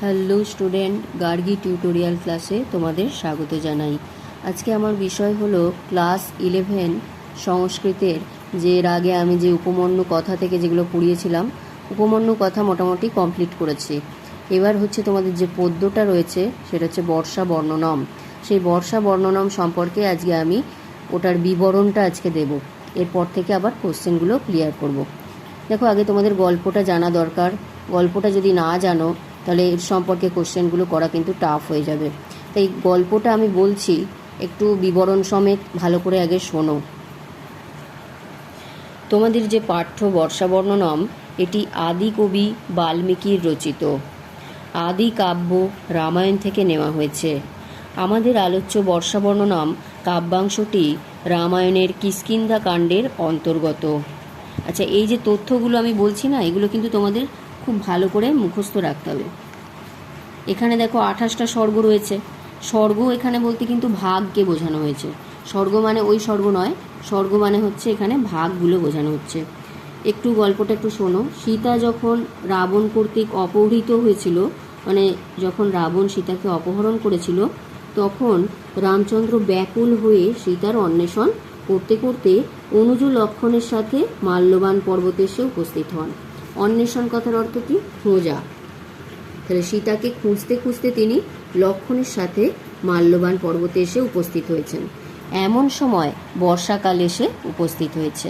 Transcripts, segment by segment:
Hello student, Gargi tutorial ক্লাসে তোমাদের স্বাগত জানাই। আজকে আমার বিষয় হলো ক্লাস ইলেভেন সংস্কৃতের যে এর আগে আমি যে উপমন্যু কথা থেকে যেগুলো পড়িয়েছিলাম, উপমন্যু কথা মোটামুটি কমপ্লিট করেছি। এবার হচ্ছে তোমাদের যে পদ্যটা রয়েছে, সেটা হচ্ছে বর্ষা বর্ণনম। সেই বর্ষা বর্ণনম সম্পর্কে আজকে আমি ওটার বিবরণটা আজকে দেব। এরপর থেকে আবার কোশ্চেনগুলো ক্লিয়ার করব। দেখো, আগে তোমাদের গল্পটা জানা দরকার। গল্পটা যদি না জানো তাহলে এর সম্পর্কে কোশ্চেনগুলো করা কিন্তু টাফ হয়ে যাবে। তাই গল্পটা আমি বলছি, একটু বিবরণ সমেত ভালো করে আগে শোনো। তোমাদের যে পাঠ্য বর্ষা বর্ণনম, এটি আদি কবি বাল্মীকির রচিত। আদি কাব্য রামায়ণ থেকে নেওয়া হয়েছে। আমাদের আলোচ্য বর্ষা বর্ণনম কাব্যাংশটি রামায়ণের কিষ্কিন্ধা কাণ্ডের অন্তর্গত। আচ্ছা এই যে তথ্যগুলো আমি বলছি না, এগুলো কিন্তু তোমাদের খুব ভালো করে মুখস্থ রাখতে হবে। এখানে দেখো আঠাশটা স্বর্গ রয়েছে। স্বর্গ এখানে বলতে কিন্তু ভাগকে বোঝানো হয়েছে। স্বর্গ মানে ওই স্বর্গ নয়, স্বর্গ মানে হচ্ছে এখানে ভাগগুলো বোঝানো হচ্ছে। একটু গল্পটা একটু শোনো। সীতা যখন রাবণ কর্তৃক অপহৃত হয়েছিল মানে যখন রাবণ সীতাকে অপহরণ করেছিল, তখন রামচন্দ্র ব্যাকুল হয়ে সীতার অন্বেষণ করতে করতে অনুজ লক্ষণের সাথে মাল্যবান পর্বতে এসে উপস্থিত হন। অন্বেষণ কথার অর্থ কি? খোঁজা। তাহলে সীতাকে খুঁজতে খুঁজতে তিনি লক্ষণের সাথে মাল্যবান পর্বতে এসে উপস্থিত হয়েছেন। এমন সময় বর্ষাকাল এসে উপস্থিত হয়েছে।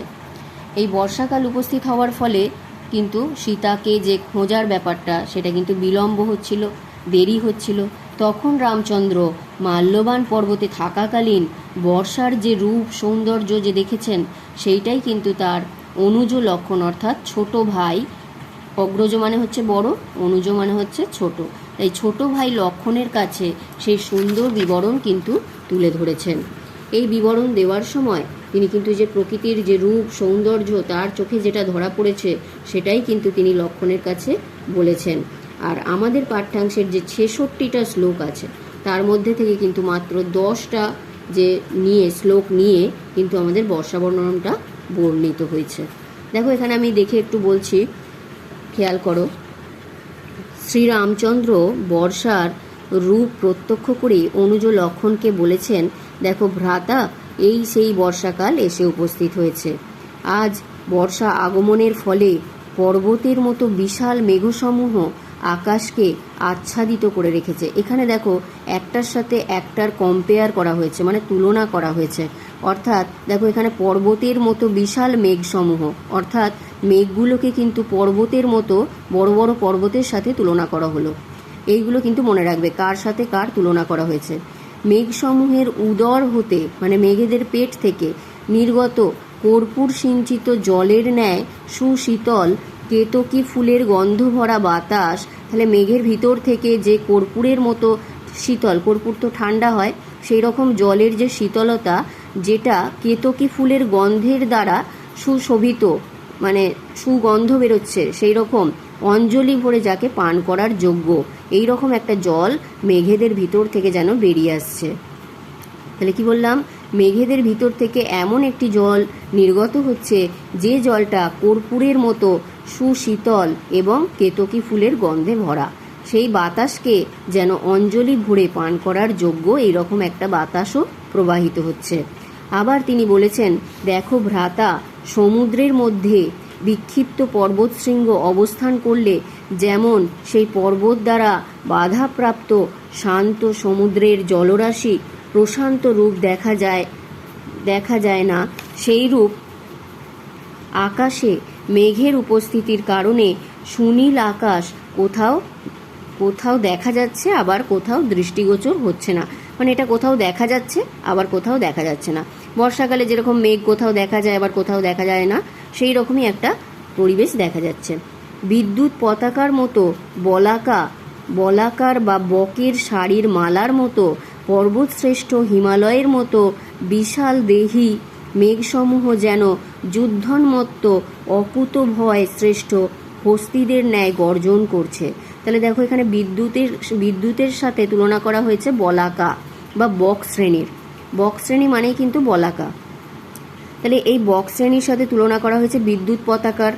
এই বর্ষাকাল উপস্থিত হওয়ার ফলে কিন্তু সীতাকে যে খোঁজার ব্যাপারটা, সেটা কিন্তু বিলম্ব হচ্ছিল, দেরি হচ্ছিল। তখন রামচন্দ্র মাল্যবান পর্বতে থাকাকালীন বর্ষার যে রূপ, সৌন্দর্য যে দেখেছেন, সেইটাই কিন্তু তার অনুজ লক্ষণ অর্থাৎ ছোট ভাই। অগ্রজ মানে হচ্ছে বড়, অনুজ মানে হচ্ছে ছোট। তাই ছোট ভাই লক্ষণের কাছে সেই সুন্দর বিবরণ কিন্তু তুলে ধরেছেন। এই বিবরণ দেওয়ার সময় তিনি কিন্তু যে প্রকৃতির যে রূপ, সৌন্দর্য, তার চোখে যেটা ধরা পড়েছে, সেটাই কিন্তু তিনি লক্ষণের কাছে বলেছেন। আর আমাদের পাঠ্যাংশের যে ছেষট্টিটা শ্লোক আছে, তার মধ্যে থেকে কিন্তু মাত্র দশটা যে নিয়ে, শ্লোক নিয়ে কিন্তু আমাদের বর্ষা বর্ণনটা বর্ণিত হয়েছে। দেখো, এখানে আমি দেখে একটু বলছি। খেয়াল করো। শ্রীরামচন্দ্র বর্ষার রূপ প্রত্যক্ষ করে অনুজ লক্ষণকে বলেছেন, দেখো ভ্রাতা, এই সেই বর্ষাকাল এসে উপস্থিত হয়েছে। আজ বর্ষা আগমনের ফলে পর্বতের মতো বিশাল মেঘসমূহ আকাশকে আচ্ছাদিত করে রেখেছে। এখানে দেখো, একটার সাথে একটার কম্পেয়ার করা হয়েছে মানে তুলনা করা হয়েছে। অর্থাৎ দেখো, এখানে পর্বতের মতো বিশাল মেঘসমূহ, অর্থাৎ মেঘগুলোকে কিন্তু পর্বতের মতো বড় বড় পর্বতের সাথে তুলনা করা হলো। এইগুলো কিন্তু মনে রাখবে, কার সাথে কার তুলনা করা হয়েছে। মেঘসমূহের উদর হতে মানে মেঘেদের পেট থেকে নির্গত কর্পূর সিঞ্চিত জলের ন্যায় সুশীতল কেতকী ফুলের গন্ধ ভরা বাতাস, তাহলে মেঘের ভিতর থেকে যে কর্পূরের মতো শীতল, কর্পূর তো ঠান্ডা হয়, সেই রকম জলের যে শীতলতা, যেটা কেতকী ফুলের গন্ধের দ্বারা সুশোভিত মানে সুগন্ধ বেরোচ্ছে, সেই রকম অঞ্জলি ভরে যাকে পান করার যোগ্য। এই রকম একটা জল মেঘেদের ভিতর থেকে যেন বেরিয়ে আসছে। তাহলে কি বললাম? মেঘেদের ভিতর থেকে এমন একটি জল নির্গত হচ্ছে, যে জলটা কর্পূরের মতো সুশীতল এবং কেতকী ফুলের গন্ধে ভরা। সেই বাতাসকে যেন অঞ্জলি ভরে পান করার যোগ্য এইরকম একটা বাতাসও প্রবাহিত হচ্ছে। আবার তিনি বলেছেন, দেখো ভ্রাতা, সমুদ্রের মধ্যে বিক্ষিপ্ত পর্বতশৃঙ্গ অবস্থান করলে যেমন সেই পর্বত দ্বারা বাধাপ্রাপ্ত শান্ত সমুদ্রের জলরাশি প্রশান্ত রূপ দেখা যায় দেখা যায় না সেই রূপ আকাশে মেঘের উপস্থিতির কারণে সুনীল আকাশ কোথাও কোথাও দেখা যাচ্ছে, আবার কোথাও দৃষ্টিগোচর হচ্ছে না। মানে এটা কোথাও দেখা যাচ্ছে, আবার কোথাও দেখা যাচ্ছে না। বর্ষাকালে যেরকম মেঘ কোথাও দেখা যায়, আবার কোথাও দেখা যায় না, সেই রকমই একটা পরিবেশ দেখা যাচ্ছে। বিদ্যুৎ পতাকার মতো বলাকা, বলাকার বা বকের শাড়ির মালার মতো পর্বতশ্রেষ্ঠ হিমালয়ের মতো বিশাল দেহি মেঘসমূহ যেন যুদ্ধন্মত্ত, অকুত ভয় শ্রেষ্ঠ হস্তিদের ন্যায় গর্জন করছে। তাহলে দেখো এখানে বিদ্যুতের বিদ্যুতের সাথে তুলনা করা হয়েছে বলাকা বা বক শ্রেণির। বক শ্রেণি মানেই কিন্তু বলাকা। তাহলে এই বক শ্রেণির সাথে তুলনা করা হয়েছে বিদ্যুৎ পতাকার।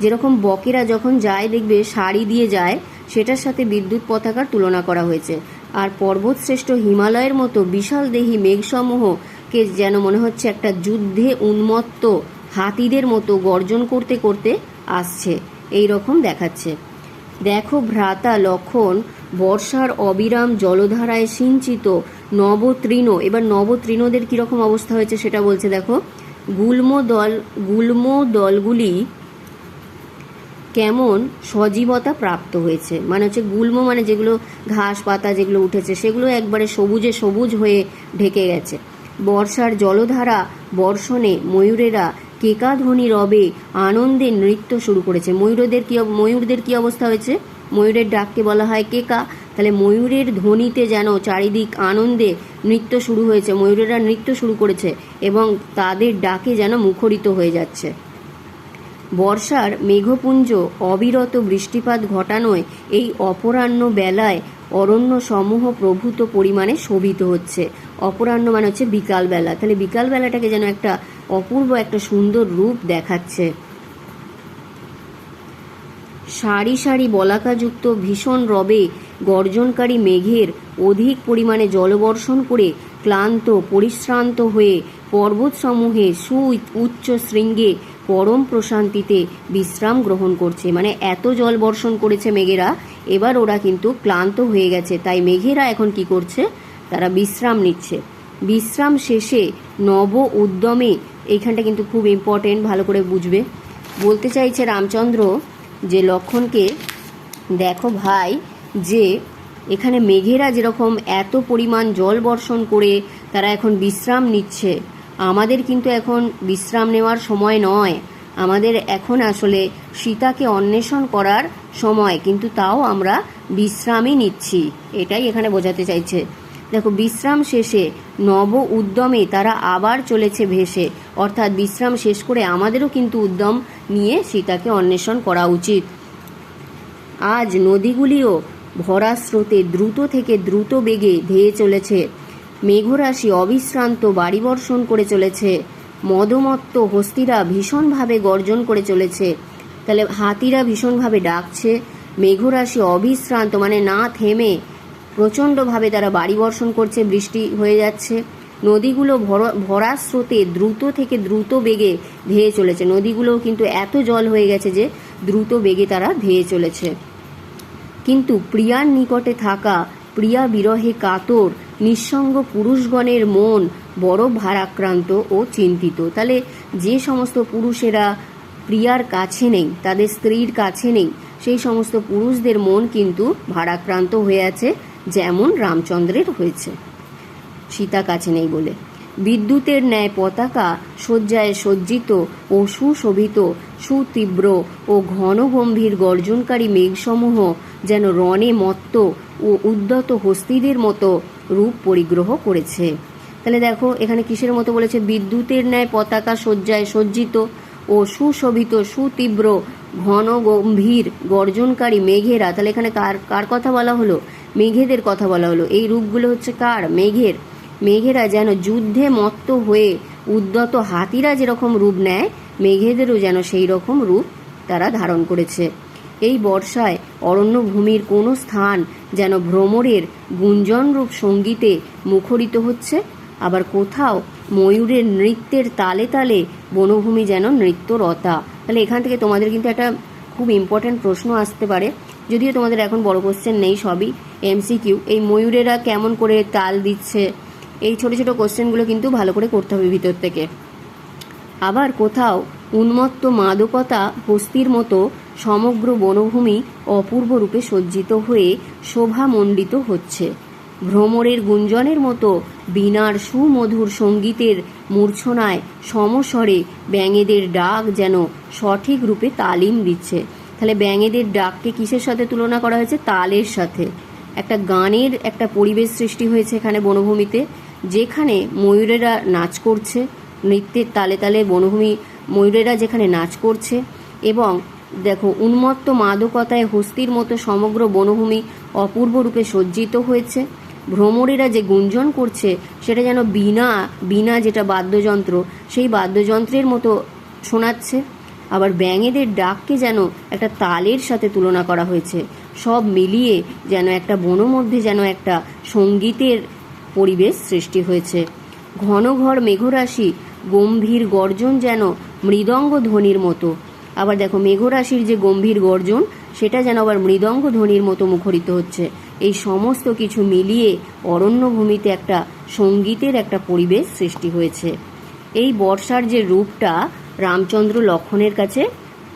যেরকম বকেরা যখন যায় দেখবে শাড়ি দিয়ে যায়, সেটার সাথে বিদ্যুৎ পতাকার তুলনা করা হয়েছে। আর পর্বতশ্রেষ্ঠ হিমালয়ের মতো বিশাল দেহী মেঘসমূহকে যেন মনে হচ্ছে একটা যুদ্ধে উন্মত্ত হাতিদের মতো গর্জন করতে করতে আসছে। এই রকম দেখাচ্ছে। দেখো ভ্রাতা লক্ষণ, বর্ষার অবিরাম জলধারায় সিঞ্চিত নবতৃণ। এবার নবতৃণদের কীরকম অবস্থা হয়েছে সেটা বলছে দেখো। গুল্ম দল, গুল্ম দলগুলি কেমন সজীবতা প্রাপ্ত হয়েছে। মানে হচ্ছে গুল্ম মানে যেগুলো ঘাস পাতা যেগুলো উঠেছে, সেগুলো একবারে সবুজে সবুজ হয়ে ঢেকে গেছে। বর্ষার জলধারা, বর্ষণে ময়ূরেরা কেকাধ্বনি রবে আনন্দে নৃত্য শুরু করেছে। ময়ূরদের কি ময়ূরদের কি অবস্থা হয়েছে? ময়ূরের ডাককে বলা হয় কেকা। তাহলে ময়ূরের ধ্বনিতে যেন চারিদিক আনন্দে নৃত্য শুরু হয়েছে, ময়ূরেরা নৃত্য শুরু করেছে এবং তাদের ডাকে যেন মুখরিত হয়ে যাচ্ছে। বর্ষার মেঘপুঞ্জ অবিরত বৃষ্টিপাত ঘটানোয় এই অপরাহ্ন বেলায় অরণ্য সমূহ প্রভূত পরিমাণে শোভিত হচ্ছে। অপরাহ্ন মানে হচ্ছে বিকালবেলা। তাহলে বিকালবেলাটাকে যেন একটা অপূর্ব, একটা সুন্দর রূপ দেখাচ্ছে। সারি সারি বলাকাযুক্ত ভীষণ রবে গর্জনকারী মেঘের অধিক পরিমাণে জলবর্ষণ করে ক্লান্ত, পরিশ্রান্ত হয়ে পর্বতসমূহে সু উচ্চ শৃঙ্গে পরম প্রশান্তিতে বিশ্রাম গ্রহণ করছে। মানে এত জল বর্ষণ করেছে মেঘেরা, এবার ওরা কিন্তু ক্লান্ত হয়ে গেছে। তাই মেঘেরা এখন কি করছে? তারা বিশ্রাম নিচ্ছে। বিশ্রাম শেষে নব উদ্যমে, এইখানটা কিন্তু খুব ইম্পর্টেন্ট ভালো করে বুঝবে। বলতে চাইছে রামচন্দ্র যে, লক্ষণকে, দেখো ভাই, যে, এখানে মেঘেরা যেরকম এত পরিমাণ জল বর্ষণ করে, তারা এখন বিশ্রাম নিচ্ছে। আমাদের কিন্তু এখন বিশ্রাম নেওয়ার সময় নয়। আমাদের এখন আসলে সীতাকে অন্বেষণ করার সময়, কিন্তু তাও আমরা বিশ্রামই নিচ্ছি। এটাই এখানে বোঝাতে চাইছে। দেখো, বিশ্রাম শেষে নব উদ্যমে তারা আবার চলেছে ভেসে। অর্থাৎ বিশ্রাম শেষ করে আমাদেরও কিন্তু উদ্যম নিয়ে সীতাকে অন্বেষণ করা উচিত। আজ নদীগুলিও ভরা স্রোতে দ্রুত থেকে দ্রুত বেগে ধেয়ে চলেছে। মেঘরাশি অবিশ্রান্ত বাড়ি বর্ষণ করে চলেছে। মদমত্ত হস্তিরা ভীষণভাবে গর্জন করে চলেছে। তাহলে হাতিরা ভীষণভাবে ডাকছে। মেঘরাশি অবিশ্রান্ত মানে না থেমে প্রচণ্ডভাবে তারা বাড়ি বর্ষণ করছে, বৃষ্টি হয়ে যাচ্ছে। নদীগুলো ভর- স্রোতে দ্রুত থেকে দ্রুত বেগে ধেয়ে চলেছে। নদীগুলোও কিন্তু এত জল হয়ে গেছে যে দ্রুত বেগে তারা ধেয়ে চলেছে। কিন্তু প্রিয়ার নিকটে থাকা প্রিয়া বিরহে কাতর নিঃসঙ্গ পুরুষগণের মন বড় ভারাক্রান্ত ও চিন্তিত। তাহলে যে সমস্ত পুরুষেরা প্রিয়ার কাছে নেই, তাদের স্ত্রীর কাছে নেই, সেই সমস্ত পুরুষদের মন কিন্তু ভারাক্রান্ত হয়ে আছে, যেমন রামচন্দ্রের হয়েছে। সীতা কাছে নেই বলে। বিদ্যুতের ন্যায় পতাকা শয্যায় সজ্জিত ও সুশোভিত, সুতীব্র ও ঘন গম্ভীর গর্জনকারী মেঘসমূহ যেন রণে মত্ত ও উদ্যত হস্তিদের মতো রূপ পরিগ্রহ করেছে। তাহলে দেখো, এখানে কিসের মতো বলেছে? বিদ্যুতের ন্যায় পতাকা শয্যায় সজ্জিত ও সুশোভিত, সুতীব্র, ঘন গম্ভীর গর্জনকারী মেঘেরা। তাহলে এখানে কার কার কথা বলা হলো? মেঘেদের কথা বলা হলো। এই রূপগুলো হচ্ছে কার? মেঘের। মেঘেরা যেন যুদ্ধে মত্ত হয়ে উদ্যত হাতিরা যেরকম রূপ নেয়, মেঘেদেরও যেন সেই রকম রূপ তারা ধারণ করেছে। এই বর্ষায় অরণ্যভূমির কোনো স্থান যেন ভ্রমরের গুঞ্জনরূপ সঙ্গীতে মুখরিত হচ্ছে, আবার কোথাও ময়ূরের নৃত্যের তালে তালে বনভূমি যেন নৃত্যরতা। তাহলে এখান থেকে তোমাদের কিন্তু একটা খুব ইম্পর্ট্যান্ট প্রশ্ন আসতে পারে। যদিও তোমাদের এখন বড় কোশ্চেন নেই সবই এমসিকিউ এই ময়ূরেরা কেমন করে তাল দিচ্ছে এই ছোট ছোট কোশ্চেনগুলো কিন্তু ভালো করে করতে হবে ভিতর থেকে। আবার কোথাও উন্মত্ত মাদকতা হস্তির মতো সমগ্র বনভূমি অপূর্ব রূপে সজ্জিত হয়ে শোভামণ্ডিত হচ্ছে। ভ্রমরের গুঞ্জনের মতো বিনার সুমধুর সঙ্গীতের মূর্ছনায় সমস্বরে ব্যাঙেদের ডাক যেন সঠিক রূপে তালিম দিচ্ছে। তাহলে ব্যাঙেদের ডাককে কিসের সাথে তুলনা করা হয়েছে? তালের সাথে। একটা গানের একটা পরিবেশ সৃষ্টি হয়েছে এখানে বনভূমিতে। যেখানে ময়ূরেরা নাচ করছে, নৃত্যের তালে তালে বনভূমি ময়ূরেরা যেখানে নাচ করছে এবং দেখো, উন্মত্ত মাদকতায় হস্তির মতো সমগ্র বনভূমি অপূর্ব রূপে সজ্জিত হয়েছে। ভ্রমরেরা যে গুঞ্জন করছে, সেটা যেন বীণা বীণা যেটা বাদ্যযন্ত্র, সেই বাদ্যযন্ত্রের মতো শোনাচ্ছে। আবার ব্যাঙেদের ডাককে যেন একটা তালের সাথে তুলনা করা হয়েছে। সব মিলিয়ে যেন একটা বনো মধ্যে যেন একটা সঙ্গীতের পরিবেশ সৃষ্টি হয়েছে। ঘন ঘর মেঘরাশি গম্ভীর গর্জন যেন মৃদঙ্গ ধ্বনির মতো। আবার দেখো, মেঘরাশির যে গম্ভীর গর্জন, সেটা যেন আবার মৃদঙ্গ ধ্বনির মতো মুখরিত হচ্ছে। এই সমস্ত কিছু মিলিয়ে অরণ্যভূমিতে একটা সঙ্গীতের একটা পরিবেশ সৃষ্টি হয়েছে। এই বর্ষার যে রূপটা রামচন্দ্র লক্ষণের কাছে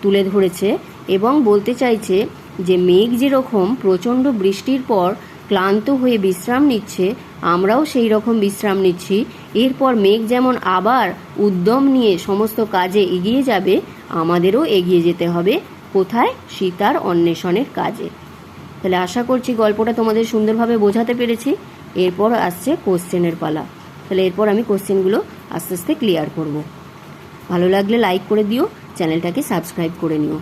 তুলে ধরেছে এবং বলতে চাইছে যে, মেঘ যেরকম প্রচণ্ড বৃষ্টির পর ক্লান্ত হয়ে বিশ্রাম নিচ্ছে আমরাও সেই রকম বিশ্রাম নিচ্ছি। এরপর মেঘ যেমন আবার উদ্যম নিয়ে সমস্ত কাজে এগিয়ে যাবে, আমাদেরও এগিয়ে যেতে হবে কোথায়? সীতার অন্বেষণের কাজে। তাহলে আশা করছি গল্পটা তোমাদের সুন্দরভাবে বোঝাতে পেরেছি। এরপর আসছে কোশ্চেনের পালা। তাহলে এরপর আমি কোশ্চেনগুলো আস্তে আস্তে ক্লিয়ার করব। ভালো লাগলে লাইক করে দিও, চ্যানেলটাকে সাবস্ক্রাইব করে নিও।